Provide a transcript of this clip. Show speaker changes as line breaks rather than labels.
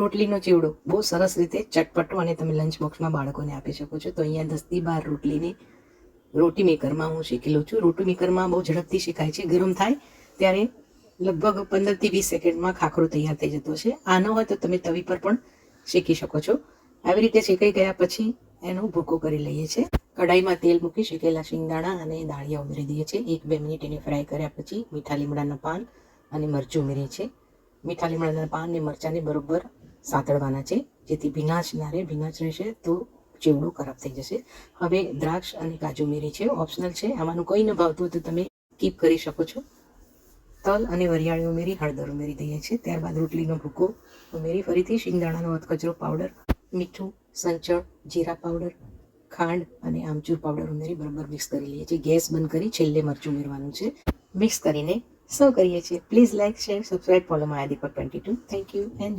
રોટલીનો ચીવડો. બહુ સરસ રીતે ચટપટો અને તમે લંચ બોક્સમાં બાળકોને આપી શકો છો. તો અહીંયા દસથી બાર રોટલીને રોટી મેકરમાં હું શીખી લઉં છું. રોટી મેકરમાં બહુ ઝડપથી શીખાય છે. ગરમ થાય ત્યારે લગભગ પંદરથી વીસ સેકન્ડમાં ખાખરો તૈયાર થઈ જતો છે. આ ન હોય તો તમે તવી પર પણ શેકી શકો છો. આવી રીતે શેકાઈ ગયા પછી એનો ભૂકો કરી લઈએ છીએ. કઢાઈમાં તેલ મૂકી શેકેલા શિંગદાણા અને દાળિયા ઉમેરી દઈએ છીએ. એક બે મિનિટ એને ફ્રાય કર્યા પછી મીઠા લીમડાના પાન અને મરચું ઉમેરીએ છીએ. મીઠા લીમડાના પાન અને મરચાંને બરોબર સાતળવાના છે. જેથી ભીનાશ ના રહે ભીનાશ રહેશે તો ચેવડું ખરાબ થઈ જશે. હવે દ્રાક્ષ અને કાજુ મેરી છે, ઓપ્શનલ છે. આમાંનું કોઈ ન ભાવતું તો તમે કીપ કરી શકો છો. તલ અને વરિયાળી ઉમેરી, હળદર ઉમેરી દઈએ છીએ. ત્યારબાદ રોટલીનો ભૂકો ઉમેરી, ફરીથી શિંગદાણાનો અધકચરો પાવડર, મીઠું, સંચળ, જીરા પાવડર, ખાંડ અને આમચૂર પાવડર ઉમેરી બરાબર મિક્સ કરી લઈએ છીએ. ગેસ બંધ કરી છેલ્લે મરચું ઉમેરવાનું છે. મિક્સ કરીને સર્વ કરીએ છીએ. Please like share subscribe follow my Deepak twenty two thank you and